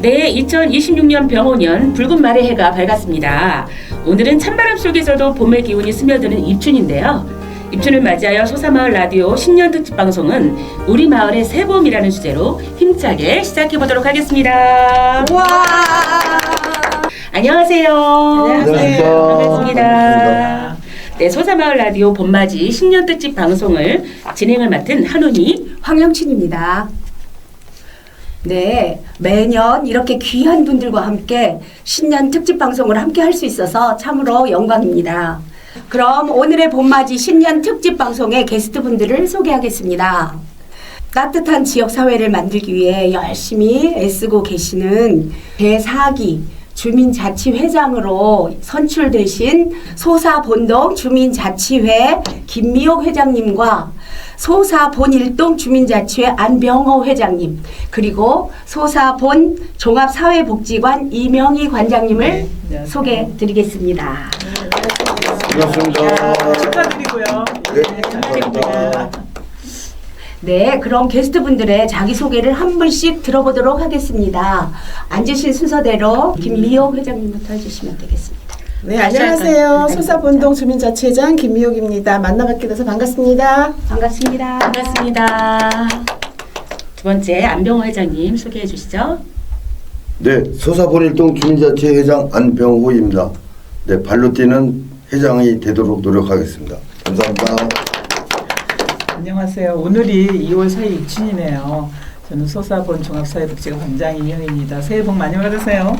네, 2026년 병오년 붉은 말의 해가 밝았습니다. 오늘은 찬바람 속에서도 봄의 기운이 스며드는 입춘인데요. 입춘을 맞이하여 소사마을 라디오 신년 특집 방송은 우리 마을의 새봄이라는 주제로 힘차게 시작해 보도록 하겠습니다. 와. 안녕하세요. 안녕하세요. 반갑습니다. 네, 소사마을 라디오 봄맞이 신년 특집 방송을 진행을 맡은 한훈이 황영춘입니다. 네, 매년 이렇게 귀한 분들과 함께 신년 특집 방송을 함께 할 수 있어서 참으로 영광입니다. 그럼 오늘의 봄맞이 신년 특집 방송의 게스트 분들을 소개하겠습니다. 따뜻한 지역 사회를 만들기 위해 열심히 애쓰고 계시는 제4기 주민자치회장으로 선출되신 소사본동 주민자치회 김미옥 회장님과 소사본 일동 주민자치회 안병호 회장님 그리고 소사본 종합사회복지관 이명희 관장님을 네. 소개드리겠습니다. 반갑습니다. 축하드리고요. 네, 감사합니다. 네, 그럼 게스트분들의 자기소개를 한 분씩 들어보도록 하겠습니다. 앉으신 순서대로 김미옥 회장님부터 해주시면 되겠습니다. 네, 안녕하세요. 할까요? 소사본동 주민자치회장 김미옥입니다. 만나뵙게 돼서 반갑습니다. 반갑습니다. 반갑습니다. 두 번째 안병호 회장님 소개해 주시죠. 네, 소사본일동 주민자치회장 안병호입니다. 네, 발로 뛰는 회장이 되도록 노력하겠습니다. 감사합니다. 안녕하세요. 오늘이 2월 4일 입춘이네요. 저는 소사본 종합사회복지관 관장 이명입니다. 새해 복 많이 받으세요.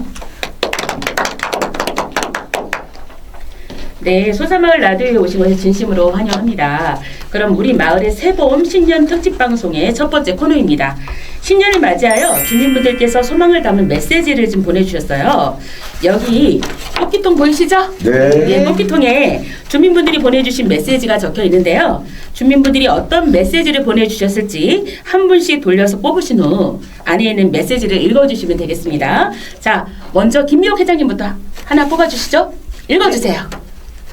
네, 소사마을 라디오에 오신 것을 진심으로 환영합니다. 그럼 우리 마을의 새봄 신년 특집 방송의 첫 번째 코너입니다. 신년을 맞이하여 주민분들께서 소망을 담은 메시지를 좀 보내주셨어요. 여기 뽑기통 보이시죠? 네. 네, 뽑기통에 주민분들이 보내주신 메시지가 적혀 있는데요. 주민분들이 어떤 메시지를 보내주셨을지 한 분씩 돌려서 뽑으신 후 안에 있는 메시지를 읽어주시면 되겠습니다. 자, 먼저 김미옥 회장님부터 하나 뽑아주시죠. 읽어주세요.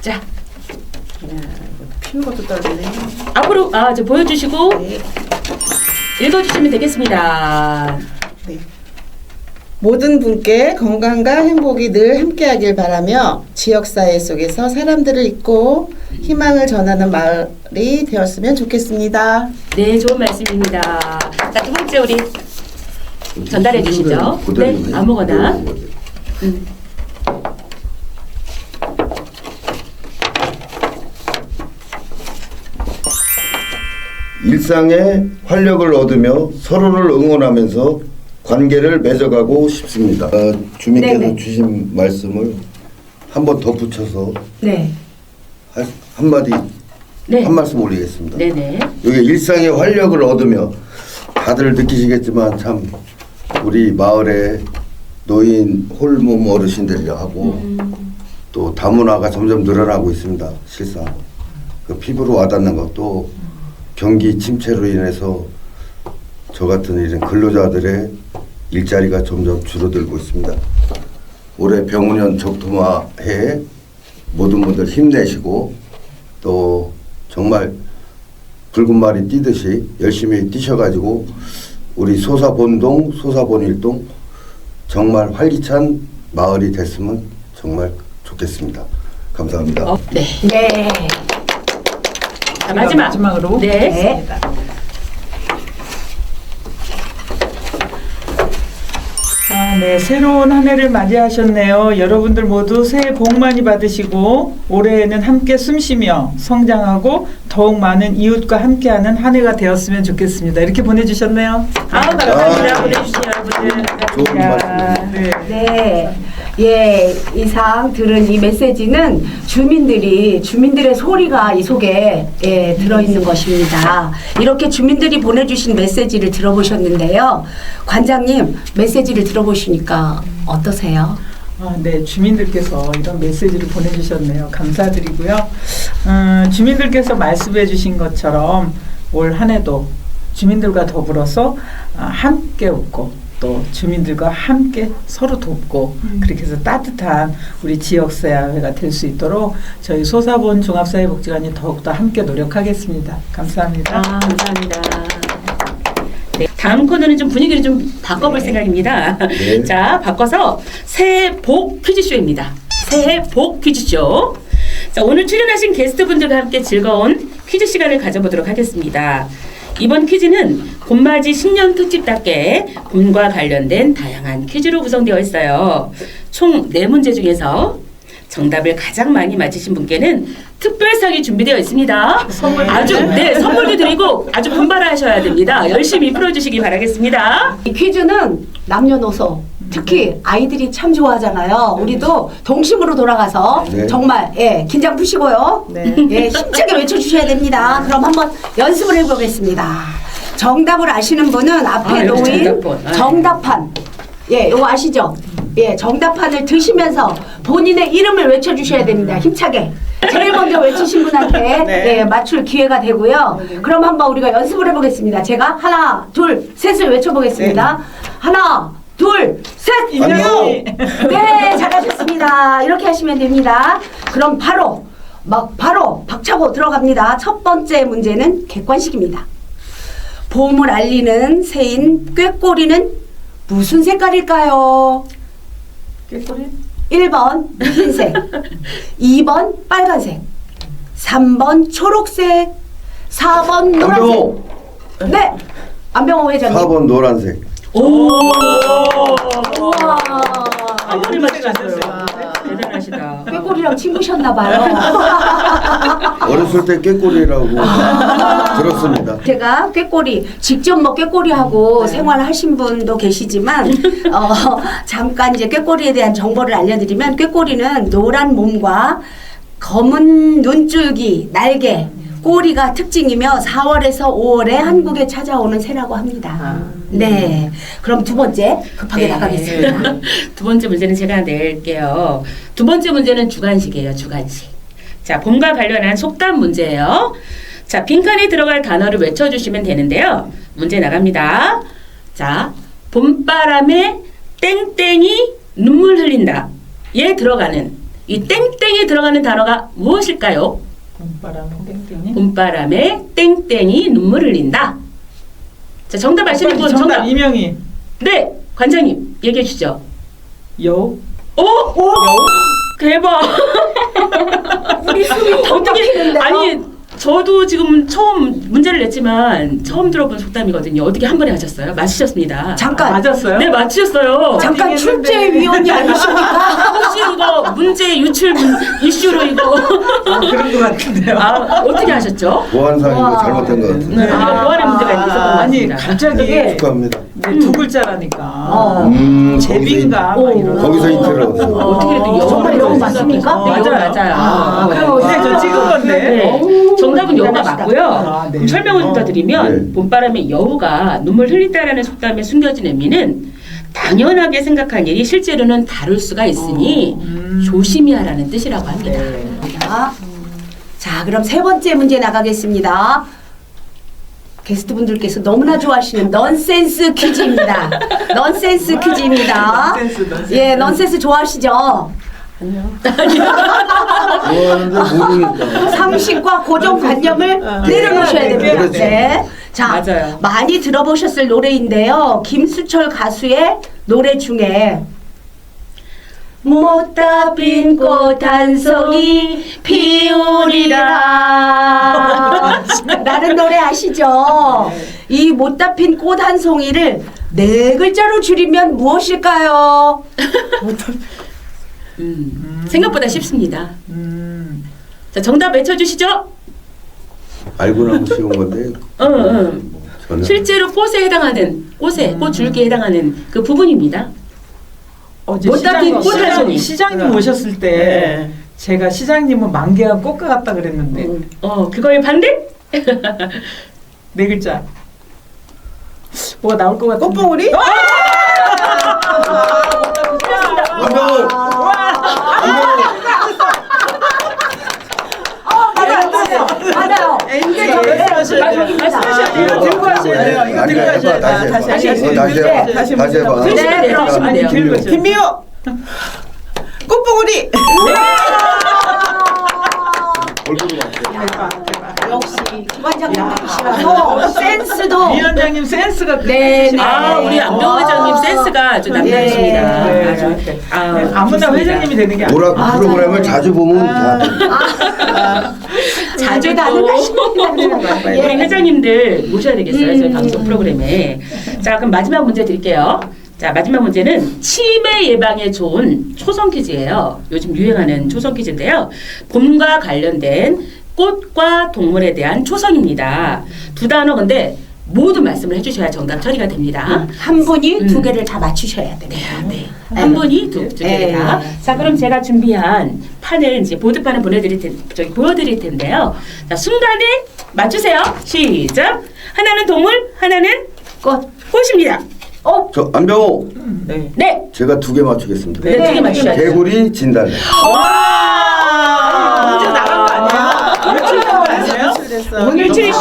자, 피는 것도 떨리네. 앞으로 아, 저 보여주시고 읽어주시면 되겠습니다. 모든 분께 건강과 행복이 늘 함께하길 바라며 지역사회 속에서 사람들을 잊고 희망을 전하는 마을이 되었으면 좋겠습니다. 네, 좋은 말씀입니다. 자, 두 번째 우리 전달해 주시죠. 네, 아무거나. 음. 일상에 활력을 얻으며 서로를 응원하면서 관계를 맺어가고 싶습니다. 어, 주민께서 네네. 주신 말씀을 한번더 붙여서 네. 한- 한마디 네. 한 말씀 올리겠습니다. 네네. 여기 일상의 활력을 얻으며 다들 느끼시겠지만 참 우리 마을에 노인 홀몸 어르신들이 하고 또 다문화가 점점 늘어나고 있습니다. 실상 그 피부로 와닿는 것도 경기 침체로 인해서 저 같은 이런 근로자들의 일자리가 점점 줄어들고 있습니다. 올해 병원년 적토마해에 모든 분들 힘내시고 또 정말 붉은 말이 뛰듯이 열심히 뛰셔가지고 우리 소사본동, 소사본일동 정말 활기찬 마을이 됐으면 정말 좋겠습니다. 감사합니다. 어, 네. 네. 자, 마지막. 마지막으로 네. 네. 아, 네. 새로운 한 해를 맞이하셨네요. 여러분들 모두 새해 복 많이 받으시고 올해에는 함께 숨쉬며 성장하고 더욱 많은 이웃과 함께하는 한 해가 되었으면 좋겠습니다. 이렇게 보내주셨네요. 아, 감사합니다. 보내주신 여러분들. 좋은 감사합니다. 네. 네. 예, 이상 들은 이 메시지는 주민들이, 주민들의 소리가 이 속에 예, 들어 있는 것입니다. 이렇게 주민들이 보내 주신 메시지를 들어보셨는데요. 관장님, 메시지를 들어보시니까 어떠세요? 아, 네, 주민들께서 이런 메시지를 보내주셨네요. 감사드리고요. 음, 주민들께서 말씀해 주신 것처럼 올 한 해도 주민들과 더불어서 아, 함께 웃고 또 주민들과 함께 서로 돕고 그렇게 해서 따뜻한 우리 지역 사회가 될 수 있도록 저희 소사본 종합사회복지관이 더욱더 함께 노력하겠습니다. 감사합니다. 아, 감사합니다. 네. 다음 코너는 좀 분위기를 좀 바꿔볼 생각입니다. 네. 자, 바꿔서 새해 복 퀴즈쇼입니다. 새해 복 퀴즈쇼. 자, 오늘 출연하신 게스트분들과 함께 즐거운 퀴즈 시간을 가져보도록 하겠습니다. 이번 퀴즈는 봄맞이 신년 특집답게 봄과 관련된 다양한 퀴즈로 구성되어 있어요. 총네 문제 중에서 정답을 가장 많이 맞히신 분께는 특별상이 준비되어 있습니다. 아주 네 선물도 드리고 아주 분발하셔야 됩니다. 열심히 풀어주시기 바라겠습니다. 이 퀴즈는 남녀노소 특히 아이들이 참 좋아하잖아요. 우리도 동심으로 돌아가서 네. 정말 예 긴장 푸시고요. 네. 예 힘차게 외쳐주셔야 됩니다. 그럼 한번 연습을 해보겠습니다. 정답을 아시는 분은 앞에 아, 여기 놓인 정답본. 아. 정답판 예 이거 아시죠? 예 정답판을 드시면서 본인의 이름을 외쳐주셔야 됩니다. 힘차게. 제일 먼저 외치신 분한테 네. 예, 맞출 기회가 되고요. 그럼 한번 우리가 연습을 해보겠습니다. 제가 하나, 둘, 셋을 외쳐보겠습니다. 하나, 둘, 셋! 임영희. 네, 잘하셨습니다. 이렇게 하시면 됩니다. 그럼 바로, 막 바로 박차고 들어갑니다. 첫 번째 문제는 객관식입니다. 봄을 알리는 새인 꾀꼬리는 무슨 색깔일까요? 꾀꼬리? 1번 흰색, 2번 빨간색, 3번 초록색, 4번 노란색. 안병호 네, 안병호 회장님. 4번 노란색. 오, 우와. 한 번에 맞추셨어요. 아. 대단하시다. 꾀꼬리랑 친구셨나 봐요. 어렸을 때 꾀꼬리라고 들었습니다. 제가 꾀꼬리 직접 뭐 꾀꼬리하고 생활하신 분도 계시지만 어, 잠깐 이제 꾀꼬리에 대한 정보를 알려드리면 꾀꼬리는 노란 몸과 검은 눈줄기, 날개, 꼬리가 특징이며 4월에서 5월에 한국에 찾아오는 새라고 합니다. 네, 그럼 두 번째 급하게 네. 나가겠습니다. 두 번째 문제는 제가 낼게요. 두 번째 문제는 주관식이에요. 주관식. 자, 봄과 관련한 속담 문제예요. 자, 빈칸에 들어갈 단어를 외쳐주시면 되는데요. 문제 나갑니다. 자, 봄바람에 땡땡이 눈물 흘린다. 얘 들어가는 이 땡땡이 들어가는 단어가 무엇일까요? 봄바람 땡땡이. 봄바람에 땡땡이 눈물 흘린다. 자, 정답 아시는 분 정답, 정답. 이명희. 네, 관장님 얘기해 주시죠. 여우. 오! 오! 대박! 우리 숨이 턱 어떻게 막히는데요? 아니 저도 지금 처음 문제를 냈지만 처음 들어본 속담이거든요. 어떻게 한 번에 하셨어요? 맞히셨습니다. 잠깐 맞았어요? 네 맞히셨어요. 잠깐. 출제위원이 아니십니까? 혹시 이거 문제 유출 문, 이슈로 이거 아, 그런 것 같은데요. 아 어떻게 하셨죠? 보안상이고 우와. 잘못된 것 같은데. 네, 이거 보안의 문제가 있었던 것 아니 같습니다. 갑자기 네. 축하합니다. 네, 두 글자라니까. 어. 음, 제비인가 거기서- 막 이런. 거기서 힌트를 얻었어. 어떻게 해도 영어 정말 영어 맞습니까? 네, 맞아요. 맞아요. 아, 그럼 근데 저 찍은 건데. 네. 오, 정답은 여우가. 맞고요. 아, 네. 그럼 설명을 좀 더 드리면 네. 봄바람에 여우가 눈물 흘린다라는 속담에 숨겨진 의미는 당연하게 생각한 일이 실제로는 다를 수가 있으니 음. 조심히 하라는 뜻이라고 합니다. 자, 자, 그럼 세 번째 문제 나가겠습니다. 게스트분들께서 너무나 좋아하시는 넌센스 퀴즈입니다. 넌센스 퀴즈입니다. 넌센스, 넌센스. 예, 넌센스 좋아하시죠? 좋아하는데 모르니까. 상식과 고정관념을 내려놓으셔야 됩니다. 그렇지. 네. 자, 맞아요. 많이 들어보셨을 노래인데요. 김수철 가수의 노래 중에 못다 핀 꽃 한 송이 피우리라 라는 노래 아시죠? 이 못다 핀 꽃 한 송이를 네 글자로 줄이면 무엇일까요? 음, 생각보다 쉽습니다. 음. 자, 정답 외쳐주시죠. 알고 나면 쉬운 건데. 어, 어. 저는 실제로 꽃에 해당하는 꽃에 꽃 줄기에 해당하는 그 부분입니다. 어제 시장, 한 송이. 시장, 님 오셨을 때 제가 시장님은 만개가 꽃과 같다 그랬는데 어, 그거의 반대? 네 글자. 뭐가 나올 것 같은데. 꽃봉오리? 안병호! 맞아요, 맞아요, 맞아요. 근데 네, 저 말씀하셔야 돼요. 맞습니다. 말씀하셔야 돼요. 들고 하셔야 돼요. 이거 들고 하셔야 해봐, 돼요. 다시 다시 해봐. 다시 네, 해봐. 다시 해봐. 아니 돼요. 들고 하셔야 돼요. 김미호! 꽃봉오리! 얼굴도. 역시 기관장님이시라서 센스도 위원장님 센스가 네, 네. 아, 우리 안병호 회장님 센스가 아주 남다르십니다. 네, 아주 이렇게. 아, 아무나 좋습니다. 회장님이 되는 게 아니에요. 오락 프로그램을 자주 보면 다 자주 나는 또 하십니다. 우리 예. 회장님들 모셔야 되겠어요. 음. 저희 방송 프로그램에. 자, 그럼 마지막 문제 드릴게요. 자, 마지막 문제는 치매 예방에 좋은 초성 퀴즈예요. 요즘 유행하는 초성 퀴즈인데요. 봄과 관련된 꽃과 동물에 대한 초성입니다. 두 단어 근데 모두 말씀을 해주셔야 정답 처리가 됩니다. 한 분이 음. 두 개를 다 맞추셔야 돼요. 네. 한 분이 두, 두 네. 개다. 자, 그럼 제가 준비한 판을 이제 보드판을 보내드릴 텐, 저기 보여드릴 텐데요. 자, 순간에 맞추세요. 시작. 하나는 동물, 하나는 꽃. 꽃입니다. 어, 저 안병호 네. 네. 제가 두 개 맞추겠습니다. 네, 두 개 맞추셔야 돼요. 개구리 진달래. 와! 문제 나간 거 아니에요? 유출된 거 아니에요? 됐어. 오늘 유출이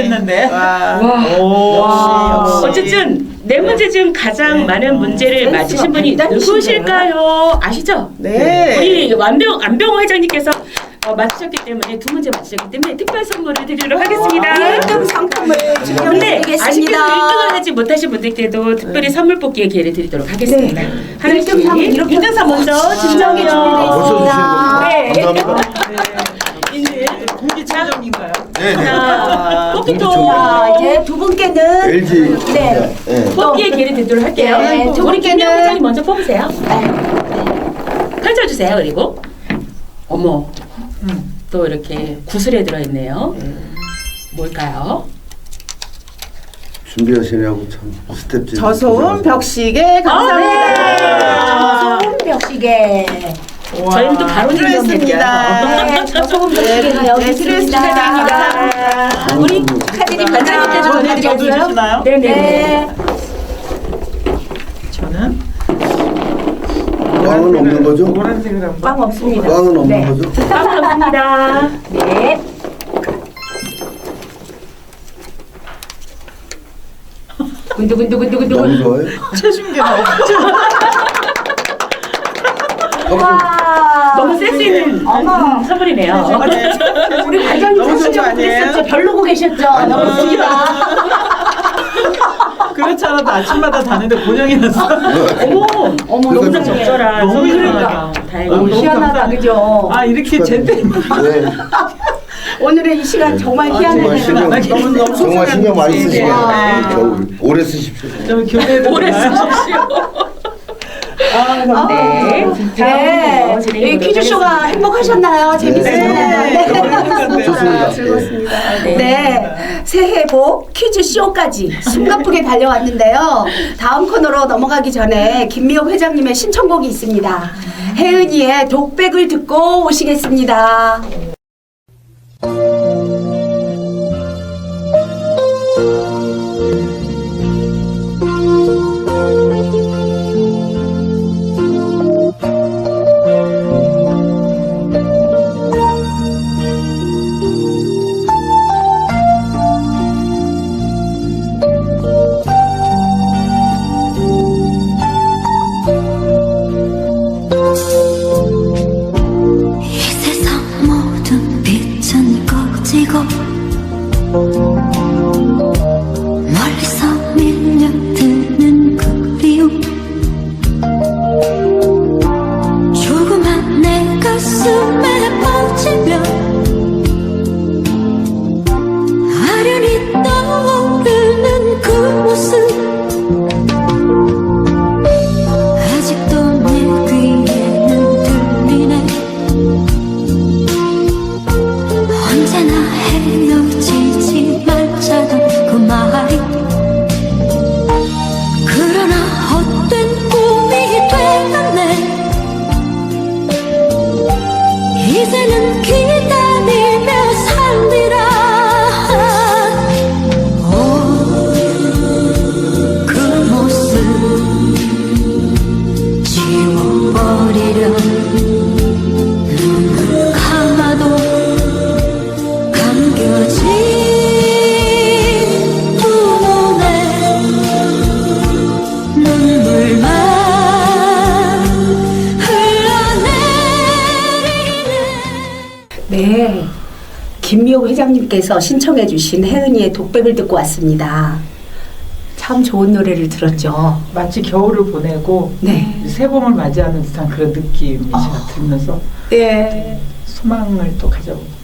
있네. 뵀는데. 와. 오. 역시, 역시. 어쨌든 네 문제 중 가장 네. 많은 문제를 맞히신 분이. 누구실까요? 아시죠? 네. 우리 완병 안병호 회장님께서 어, 맞추셨기 때문에 두 문제 맞추셨기 때문에 특별 선물을 드리도록 하겠습니다. 1등 상품을 근데 아쉽게도 증정해드리겠습니다. 1등을 하지 못하신 분들께도 특별히 선물 뽑기의 기회를 드리도록 하겠습니다. 네. 하나씩 1등 상품 이렇게 1등 상 먼저 증정해 증정해요. 벌써 주시는 겁니까? 네. 감사합니다. 네. 이제 공기차점인가요? 네, 네. 자, 뽑기도 자, 이제 두 분께는 LG. 네. 네. 뽑기의 기회를 드리도록 할게요. 네, 두 우리 분께는- 김미영 회장님 먼저 뽑으세요. 네. 펼쳐주세요. 그리고 어머 음. 또 이렇게 구슬에 들어있네요. 뭘까요? 준비하시냐고 참 스텝진. 저소음 벽시계 감사합니다. 소음 벽시계. 저희는 또 바로 들어있습니다. 네, 저소음 벽시계가 여기 네, 있습니다. 감사합니다. 우리 카드님 반장님께서 저도 전해드렸어요. 주시나요? 네네. 네. 저는 꽝은 없는 거죠? 노란색을 한번. 빵 없습니다. 꽝은 없는 네. 거죠? 감사합니다. 네. 군두군두군두군두. 너무 좋아요. 최준계 나오고. 와. 너무 센스 있는 어머. 음, 선물이네요. 아, 네. 우리 과장님 너무 사실 아니에요? 그랬었죠. 별로고 계셨죠. 너무 좋다. 그렇지 않아도 아침마다 다는데 고정이 났어. 어머, 어머 너무 그러니까 적절한 너무 그러니까. 다행이네요. 너무 희한하다, 감사합니다. 그죠? 아 이렇게 제때 네. 오늘의 이 시간 정말 정말 희한해요. 신경, 너무, 너무 정말 신경 많이 네. 쓰시네요. 네. 겨울 오래 쓰십시오. 좀 교대도 오래 쓰십시오. 아, 감사합니다. 네. 네. 이 퀴즈쇼가 행복하셨나요? 재밌었나요? 네. 네. 좋습니다. 즐겁습니다. 네. 네. 새해 복 퀴즈쇼까지 숨가쁘게 달려왔는데요. 다음 코너로 넘어가기 전에 김미호 회장님의 신청곡이 있습니다. 혜은이의 독백을 듣고 오시겠습니다. 김미호 회장님께서 신청해 주신 혜은이의 독백을 듣고 왔습니다. 참 좋은 노래를 들었죠. 마치 겨울을 보내고 네. 새 봄을 맞이하는 듯한 그런 느낌이 제가 아. 들면서 예. 소망을 또 가져봅니다.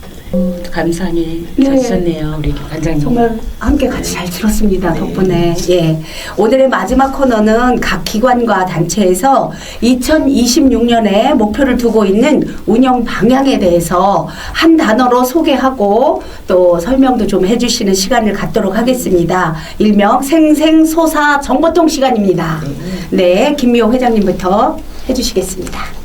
감상이 네. 져주셨네요, 우리 관장님. 정말 함께 같이 잘 들었습니다. 덕분에. 예. 오늘의 마지막 코너는 각 기관과 단체에서 2026년에 목표를 두고 있는 운영 방향에 대해서 한 단어로 소개하고 또 설명도 좀 해주시는 시간을 갖도록 하겠습니다. 일명 생생소사 정보통 시간입니다. 네, 김미호 회장님부터 해주시겠습니다.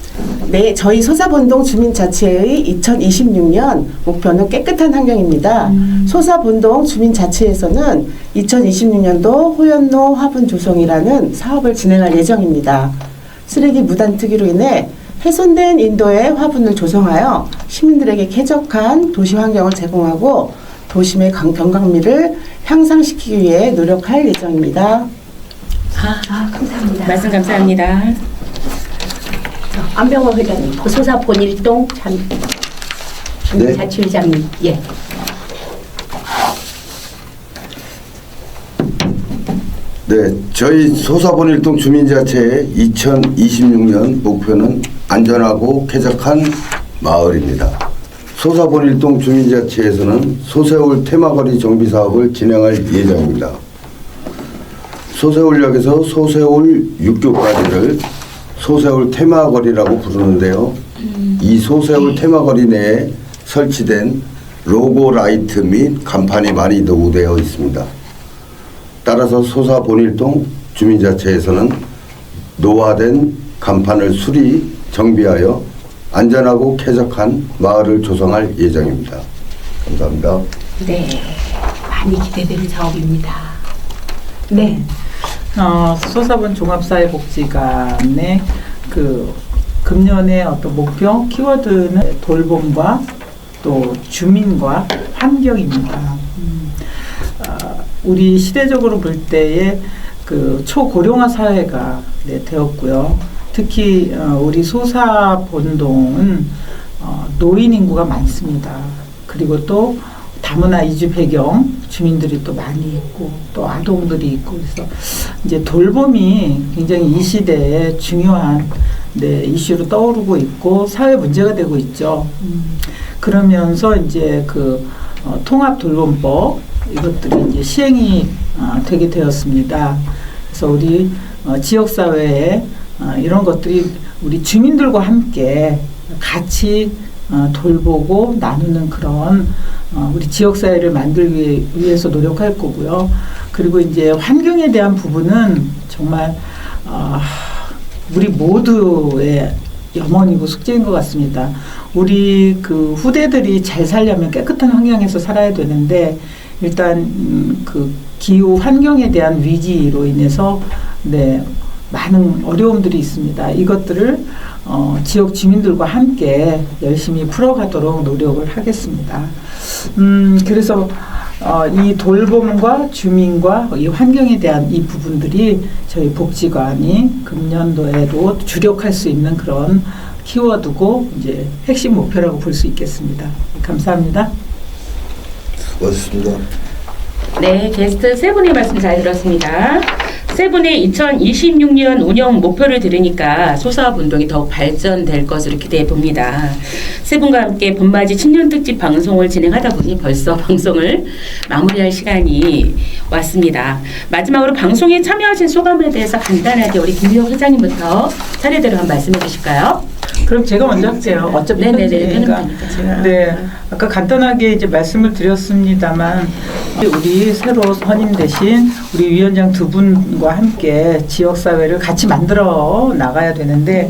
네, 저희 소사본동 주민자치회의 2026년 목표는 깨끗한 환경입니다. 소사본동 주민자치에서는 2026년도 호연로 화분 조성이라는 사업을 진행할 예정입니다. 쓰레기 무단 투기로 인해 훼손된 인도의 화분을 조성하여 시민들에게 쾌적한 도시 환경을 제공하고 도심의 강- 경각미를 향상시키기 위해 노력할 예정입니다. 아, 아, 감사합니다. 말씀 감사합니다. 안병호 회장님, 소사 본일동 참 네. 자치회장님, 예. 네, 저희 소사본일동 주민자체의 2026년 목표는 안전하고 쾌적한 마을입니다. 소사본일동 주민자치에서는 소세울 테마거리 정비 사업을 진행할 예정입니다. 소세울역에서 소세울 육교까지를 소세울 테마거리라고 부르는데요. 이 소세울 테마거리 내에 설치된 로고 라이트 및 간판이 많이 노후되어 있습니다. 따라서 소사 본일동 주민자체에서는 노화된 간판을 수리 정비하여 안전하고 쾌적한 마을을 조성할 예정입니다. 감사합니다. 네, 많이 기대되는 사업입니다. 네, 어, 소사본 종합사회복지관의 그 금년의 어떤 목표 키워드는 돌봄과 또 주민과 환경입니다. 음, 아, 우리 시대적으로 볼 때에 그 초고령화 사회가 네, 되었고요. 특히 어, 우리 소사 본동은 어, 노인 인구가 많습니다. 그리고 또 다문화 이주 배경 주민들이 또 많이 있고 또 아동들이 있고 그래서 이제 돌봄이 굉장히 이 시대에 중요한 네, 이슈로 떠오르고 있고 사회 문제가 되고 있죠. 음, 그러면서 이제 그 어, 통합 돌봄법 이것들이 이제 시행이 어, 되게 되었습니다. 그래서 우리 어, 지역 사회에 어, 이런 것들이 우리 주민들과 함께 같이 어, 돌보고 나누는 그런 어, 우리 지역 사회를 만들기 위해- 위해서 노력할 거고요. 그리고 이제 환경에 대한 부분은 정말 어, 우리 모두의 염원이고 숙제인 것 같습니다. 우리 그 후대들이 잘 살려면 깨끗한 환경에서 살아야 되는데 일단 음, 그 기후 환경에 대한 위기로 인해서 네 많은 어려움들이 있습니다. 이것들을 어, 지역 주민들과 함께 열심히 풀어가도록 노력을 하겠습니다. 음, 그래서 어, 이 돌봄과 주민과 이 환경에 대한 이 부분들이 저희 복지관이 금년도에도 주력할 수 있는 그런 키워드고 이제 핵심 목표라고 볼 수 있겠습니다. 감사합니다. 고맙습니다. 네, 게스트 세 분의 말씀 잘 들었습니다. 세 분의 2026년 운영 목표를 들으니까 소사분동이 더욱 발전될 것으로 기대해 봅니다. 세 분과 함께 봄맞이 친년 특집 방송을 진행하다 보니 벌써 방송을 마무리할 시간이 왔습니다. 마지막으로 방송에 참여하신 소감에 대해서 간단하게 우리 김미호 회장님부터 차례대로 한 말씀해 주실까요? 그럼 제가 먼저 할게요. 어차피 네네네, 편집이니까. 편집이니까 제가. 네, 아까 간단하게 이제 말씀을 드렸습니다만 우리 새로 선임되신 우리 위원장 두 분과 함께 지역 사회를 같이 만들어 나가야 되는데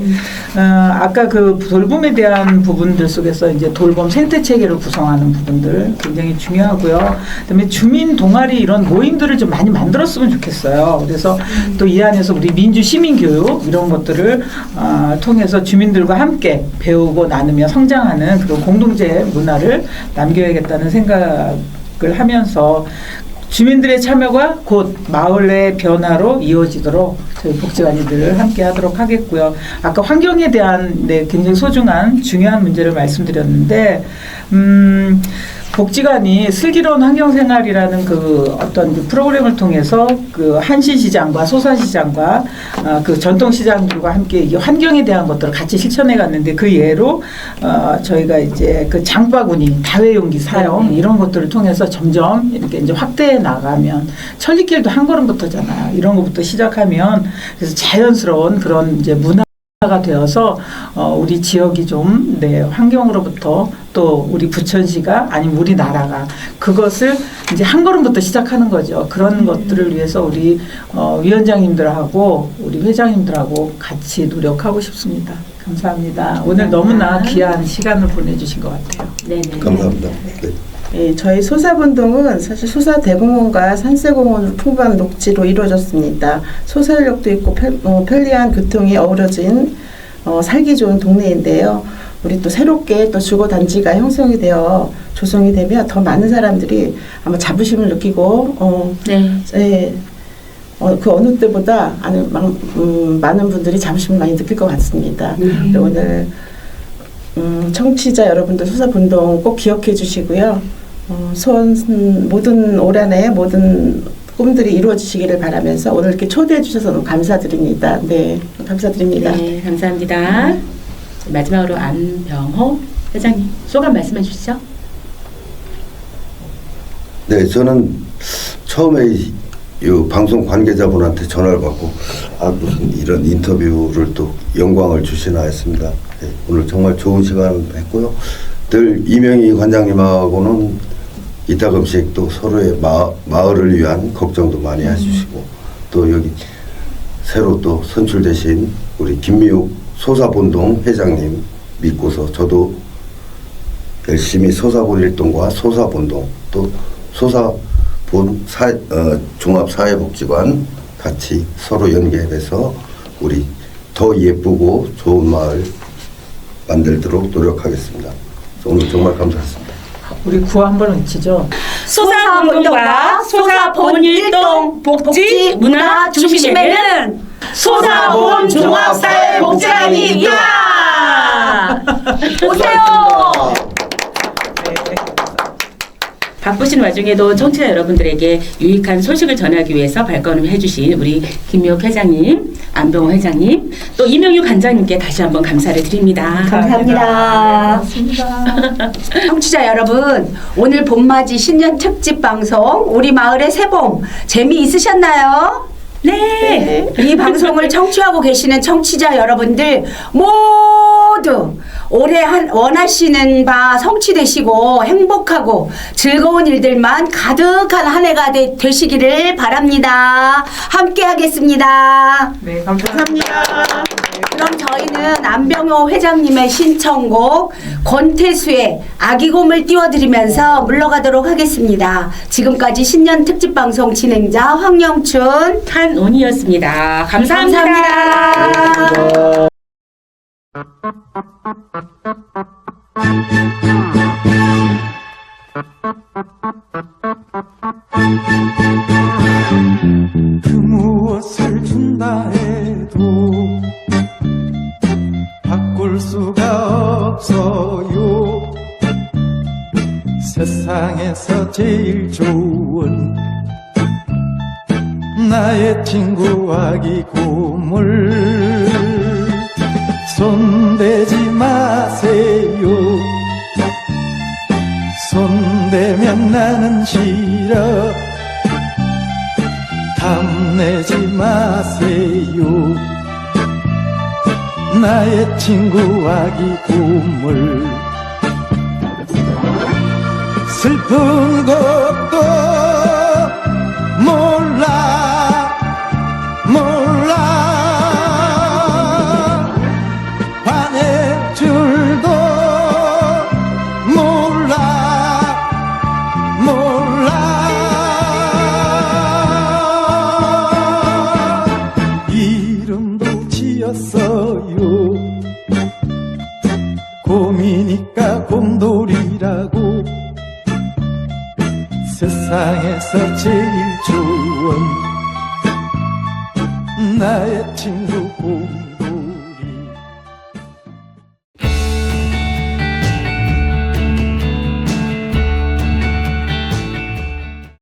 어, 아까 그 돌봄에 대한 부분들 속에서 이제 돌봄 생태 체계를 구성하는 부분들 굉장히 중요하고요. 그다음에 주민 동아리 이런 모임들을 좀 많이 만들었으면 좋겠어요. 그래서 또 이 안에서 우리 민주 시민 교육 이런 것들을 어, 통해서 주민들과 함께 배우고 나누며 성장하는 그런 공동체 문화를 남겨야겠다는 생각을 하면서 주민들의 참여가 곧 마을의 변화로 이어지도록 저희 복지관이 늘 함께 하도록 하겠고요. 아까 환경에 대한 네, 굉장히 소중한 중요한 문제를 말씀드렸는데 음, 복지관이 슬기로운 환경생활이라는 그 어떤 그 프로그램을 통해서 그 한시시장과 소산시장과 어, 그 전통시장들과 함께 이게 환경에 대한 것들을 같이 실천해 갔는데 그 예로 어, 저희가 이제 그 장바구니 다회용기 사용 네. 이런 것들을 통해서 점점 이렇게 이제 확대해 나가면 천리길도 한 걸음부터잖아요. 이런 것부터 시작하면 그래서 자연스러운 그런 이제 문화 가 되어서 어, 우리 지역이 좀 네, 환경으로부터 또 우리 부천시가 아니면 우리나라가 그것을 이제 한 걸음부터 시작하는 거죠. 그런 것들을 위해서 우리 어, 위원장님들하고 우리 회장님들하고 같이 노력하고 싶습니다. 감사합니다. 오늘 너무나 귀한 시간을 보내주신 것 같아요. 네네. 감사합니다. 네. 예, 저희 소사분동은 사실 소사대공원과 산세공원을 풍부한 녹지로 이루어졌습니다. 소사역도 있고 편, 어, 편리한 교통이 어우러진 어, 살기 좋은 동네인데요. 우리 또 새롭게 또 주거 단지가 형성이 되어 조성이 되면 더 많은 사람들이 아마 자부심을 느끼고 어, 네. 예, 어, 그 어느 때보다 아는, 많- 음, 많은 분들이 자부심을 많이 느낄 것 같습니다. 네, 오늘 음, 청취자 여러분들 소사분동 꼭 기억해 주시고요. 어, 소원 음, 모든 올 한해 모든 꿈들이 이루어지시기를 바라면서 오늘 이렇게 초대해 주셔서 너무 감사드립니다. 네, 감사드립니다. 네, 감사합니다. 마지막으로 안병호 회장님 소감 말씀해 주시죠. 네, 저는 처음에 이, 이 방송 관계자분한테 전화를 받고 아 무슨 이런 인터뷰를 또 영광을 주시나 했습니다. 네, 오늘 정말 좋은 시간 했고요. 늘 이명희 관장님하고는 이따금씩 또 서로의 마, 마을을 위한 걱정도 많이 해주시고 또 여기 새로 또 선출되신 우리 김미욱 소사본동 회장님 믿고서 저도 열심히 소사본 일동과 소사본동 또 소사본 사, 어, 종합사회복지관 같이 서로 연계해서 우리 더 예쁘고 좋은 마을 만들도록 노력하겠습니다. 오늘 정말 감사했습니다. 우리 구호 한번 외치죠. 소사본동과 소사본일동 복지 문화 중심에는 소사본 종합사회 복지관이 있다. 오세요. 네. 바쁘신 와중에도 청취자 여러분들에게 유익한 소식을 전하기 위해서 발걸음 해주신 우리 김미옥 회장님, 안병호 회장님, 또 이명유 관장님께 다시 한번 감사를 드립니다. 감사합니다. 고맙습니다. 청취자 여러분, 오늘 봄맞이 신년 특집 방송 우리 마을의 새봄 재미 있으셨나요? 네. 이 방송을 청취하고 계시는 청취자 여러분들 모두 올해 한 원하시는 바 성취되시고 행복하고 즐거운 일들만 가득한 한 해가 되, 되시기를 바랍니다. 함께 하겠습니다. 네, 감사합니다. 그럼 저희는 안병호 회장님의 신청곡 권태수의 아기곰을 띄워드리면서 물러가도록 하겠습니다. 지금까지 신년 특집 방송 진행자 황영춘 한온이었습니다. 감사합니다. 감사합니다. 그 슬픈 것도 세